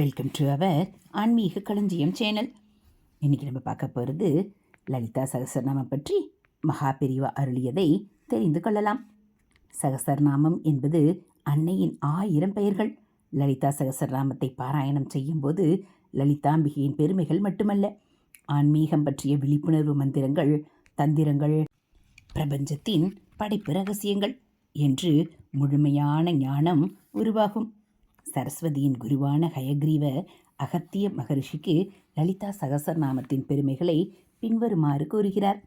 Welcome to our ஆன்மீக களஞ்சியம் channel. இன்றைக்கி நம்ம பார்க்க போகிறது லலிதா சகசரநாமம் பற்றி மகா பெரிவா அருளியதை தெரிந்து கொள்ளலாம். சகசரநாமம் என்பது அன்னையின் ஆயிரம் பெயர்கள். லலிதா சகசரநாமத்தை பாராயணம் செய்யும்போது லலிதாம்பிகையின் பெருமைகள் மட்டுமல்ல ஆன்மீகம் பற்றிய விழிப்புணர்வு மந்திரங்கள் தந்திரங்கள் பிரபஞ்சத்தின் படைப்பு ரகசியங்கள் என்று முழுமையான ஞானம் உருவாகும். சரஸ்வதியின் குருவான ஹயக்ரீவ அகத்திய மகரிஷிக்கு லலிதா சகசரநாமத்தின் பெருமைகளை பின்வருமாறு கூறுகிறார்.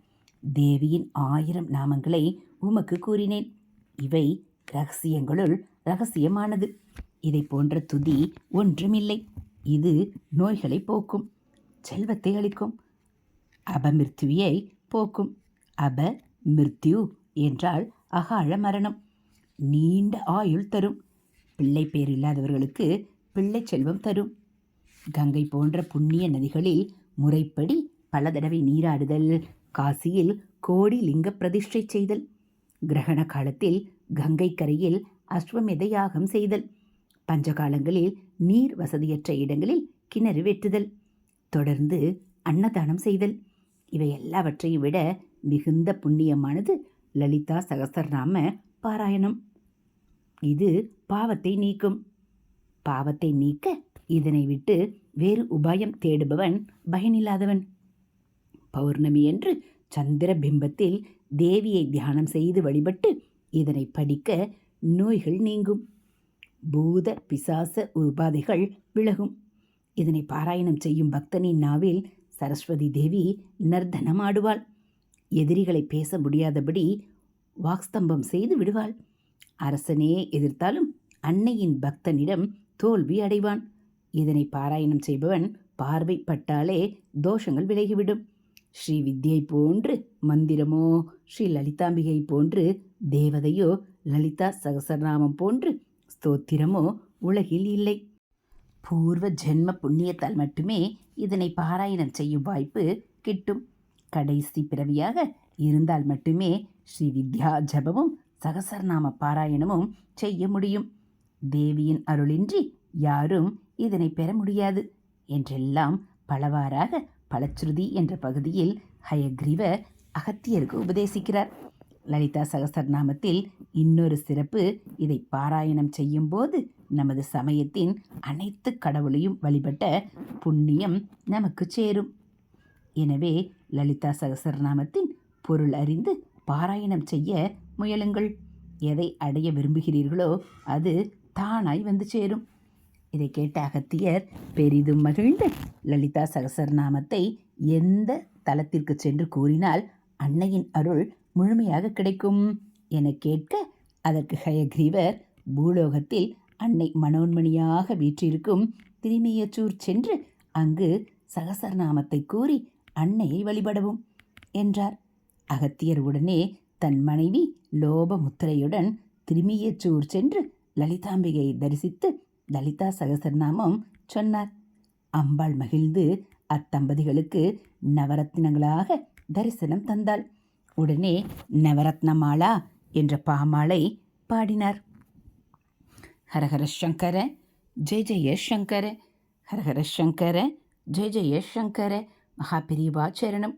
தேவியின் ஆயிரம் நாமங்களை உமக்கு கூறினேன். இவை ரகசியங்களுள் ரகசியமானது. இதை போன்ற துதி ஒன்றுமில்லை. இது நோய்களை போக்கும் செல்வத்தை அளிக்கும் அபமிருத்துவியை போக்கும். அப மிருத்யு என்றால் அகாழ மரணம். நீண்ட ஆயுள் தரும். பிள்ளை பேர் இல்லாதவர்களுக்கு பிள்ளை செல்வம் தரும். கங்கை போன்ற புண்ணிய நதிகளில் முறைப்படி பல தடவை நீராடுதல் காசியில் கோடி லிங்க பிரதிஷ்டை செய்தல். கிரகண காலத்தில் கங்கை கரையில் அஸ்வமேத யாகம் செய்தல். பஞ்சகாலங்களில் நீர் வசதியற்ற இடங்களில் கிணறு வெட்டுதல். தொடர்ந்து அன்னதானம் செய்தல். இவை எல்லாவற்றையும் விட மிகுந்த புண்ணியமானது லலிதா சகசரநாம பாராயணம். இது பாவத்தை நீக்கும். பாவத்தை நீக்க இதனை விட்டு வேறு உபாயம் தேடுபவன் பயனில்லாதவன். பௌர்ணமி என்று சந்திர பிம்பத்தில் தேவியை தியானம் செய்து வழிபட்டு இதனை படிக்க நோய்கள் நீங்கும். பூத பிசாச உபாதைகள் விலகும். இதனை பாராயணம் செய்யும் பக்தனின் நாவில் சரஸ்வதி தேவி நர்தனம் ஆடுவாள் எதிரிகளை பேச முடியாதபடி வாக்ஸ்தம்பம் செய்து விடுவாள். அரசனே எதிர்த்தாலும் அன்னையின் பக்தனிடம் தோல்வி அடைவான். இதனை பாராயணம் செய்பவன் பார்வைப்பட்டாலே தோஷங்கள் விலகிவிடும். ஸ்ரீ வித்யை போன்று மந்திரமோ ஸ்ரீ லலிதாம்பிகை போன்று தேவதையோ லலிதா சகசரநாமம் போன்று ஸ்தோத்திரமோ உலகில் இல்லை. பூர்வ ஜென்ம புண்ணியத்தால் மட்டுமே இதனை பாராயணம் செய்யும் வாய்ப்பு கிட்டும். கடைசி பிறவியாக இருந்தால் மட்டுமே ஸ்ரீ வித்யா ஜபமும் சகசரநாம பாராயணமும் செய்ய முடியும். தேவியின் அருளின்றி யாரும் இதனை பெற முடியாது. என்றெல்லாம் பலவாறாக பலச்சுருதி என்ற பகுதியில் ஹயக்ரீவர் அகத்தியருக்கு உபதேசிக்கிறார். லலிதா சகசரநாமத்தில் இன்னொரு சிறப்பு இதை பாராயணம் செய்யும்போது நமது சமயத்தின் அனைத்து கடவுளையும் வழிபட்ட புண்ணியம் நமக்கு சேரும். எனவே லலிதா சகசரநாமத்தின் பொருள் அறிந்து பாராயணம் செய்ய முயலுங்கள். எதை அடைய விரும்புகிறீர்களோ அது தானாய் வந்து சேரும். இதை கேட்ட அகத்தியர் பெரிதும் மகிழ்ந்து லலிதா சகசரநாமத்தை எந்த தலத்திற்கு சென்று கூறினால் அன்னையின் அருள் முழுமையாக கிடைக்கும் என கேட்க அதற்கு ஹயக்ரீவர் பூலோகத்தில் அன்னை மனோன்மணியாக வீற்றிருக்கும் திருமியச்சூர் சென்று அங்கு சகசரநாமத்தை கூறி அன்னையை வழிபடவும் என்றார். அகத்தியர் உடனே தன் மனைவி லோபமுத்திரையுடன் திருமியச்சூர் சென்று லலிதாம்பிகையை தரிசித்து லலிதா சகசரநாமம் சொன்னார். அம்பாள் மகிழ்ந்து அத்தம்பதிகளுக்கு நவரத்னங்களாக தரிசனம் தந்தாள். உடனே நவரத்னமாலா என்ற பாமாலை பாடினார். ஹரஹர சங்கர ஜெய ஜெய சங்கர ஹரஹர சங்கர ஜெய ஜெய சங்கர மகாபிரிவா சரணம்.